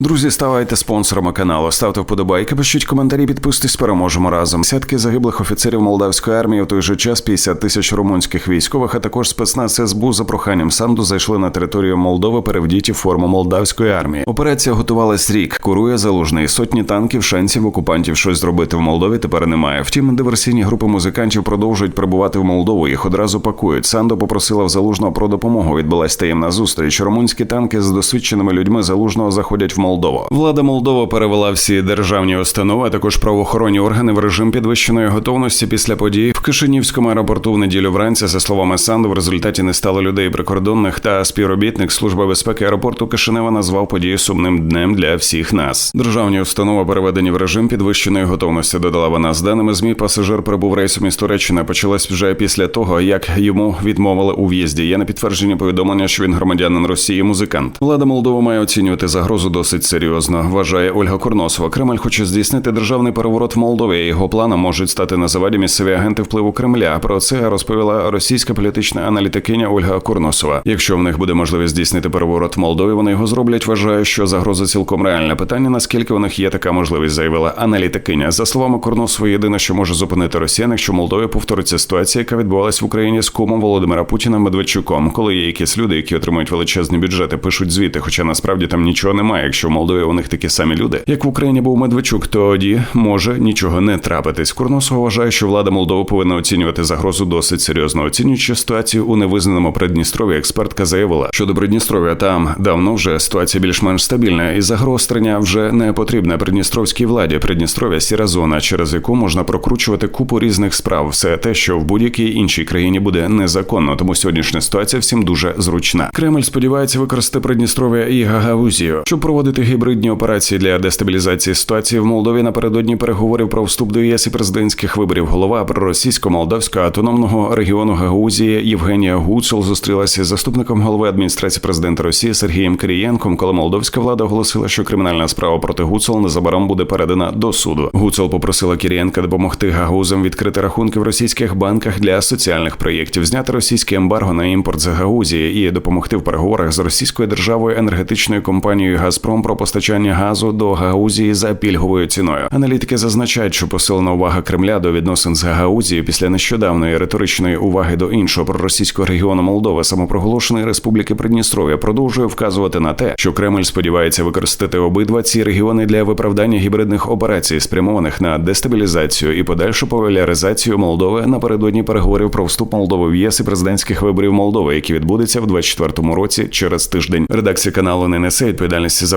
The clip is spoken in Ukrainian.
Друзі, ставайте спонсорами каналу, ставте вподобайки, пишіть коментарі, підписуйтесь, переможемо разом. Десятки загиблих офіцерів молдавської армії в той же час 50 тисяч румунських військових, а також спецназ СБУ за проханням Санду зайшли на територію Молдови, перевдіті форму молдавської армії. Операція готувалась рік. Курує залужний сотні танків, шансів окупантів щось зробити в Молдові тепер немає. Втім, диверсійні групи музикантів продовжують прибувати в Молдову. Їх одразу пакують. Сандо попросила в залужного про допомогу. Відбулась таємна зустріч. Румунські танки з досвідченими людьми залужного заходять в Молдову. Влада Молдова перевела всі державні установи, а також правоохоронні органи в режим підвищеної готовності після подій в Кишинівському аеропорту в неділю вранці. За словами Санду, в результаті не стало людей прикордонних та співробітник служби безпеки аеропорту Кишинева назвав подію сумним днем для всіх нас. Державні установи переведені в режим підвищеної готовності. Додала вона з даними змі. Пасажир прибув рейсом із Туреччини. Почалась вже після того, як йому відмовили у в'їзді. Є на підтвердження повідомлення, що він громадянин Росії, музикант. Влада Молдови має оцінювати загрозу досить серйозно. Вважає Ольга Корносова. Кремль хоче здійснити державний переворот в Молдові. Його планом можуть стати на заваді місцеві агенти впливу Кремля. Про це розповіла російська політична аналітикиня Ольга Корносова. Якщо в них буде можливість здійснити переворот в Молдові, вони його зроблять. Вважаю, що загроза цілком реальне питання. Наскільки у них є така можливість, заявила аналітикиня. За словами Корносова, єдине, що може зупинити росіян, якщо в Молдові повториться ситуація, яка відбувалась в Україні з кумом Володимира Путіна Медведчуком, коли є якісь люди, які отримують величезні бюджети, пишуть звіти, хоча насправді там нічого немає. Якщо в Молдові у них такі самі люди, як в Україні був Медведчук, тоді може нічого не трапитись. Курносова вважає, що влада Молдови повинна оцінювати загрозу досить серйозно. Оцінюючи ситуацію у невизнаному Придністров'ї, експертка заявила, що до Придністров'я там давно вже ситуація більш-менш стабільна, і загострення вже не потрібне придністровській владі. Придністров'я сіра зона, через яку можна прокручувати купу різних справ. Все те, що в будь-якій іншій країні буде незаконно. Тому сьогоднішня ситуація всім дуже зручна. Кремль сподівається використати Придністров'я і Гагаузію, щоб проводити гібридні операції для дестабілізації ситуації в Молдові напередодні переговорів про вступ до ЄС і президентських виборів. Голова проросійсько-молдавського автономного регіону Гагаузії Євгенія Гуцул зустрілася з заступником голови адміністрації президента Росії Сергієм Кирієнком, коли молдовська влада оголосила, що кримінальна справа проти Гуцул незабаром буде передана до суду. Гуцул попросила Кирієнка допомогти гагаузам відкрити рахунки в російських банках для соціальних проєктів, зняти російське ембарго на імпорт з Гагаузії і допомогти в переговорах з російською державою енергетичною компанією Газпром про постачання газу до Гагаузії за пільговою ціною. Аналітики зазначають, що посилена увага Кремля до відносин з Гагаузією після нещодавної риторичної уваги до іншого проросійського регіону Молдови, самопроголошеної республіки Придністров'я, продовжує вказувати на те, що Кремль сподівається використати обидва ці регіони для виправдання гібридних операцій, спрямованих на дестабілізацію і подальшу популяризацію Молдови напередодні переговорів про вступ Молдови в ЄС і президентських виборів Молдови, які відбудуться в 24-му році через тиждень. Редакція каналу не несе відповідальності за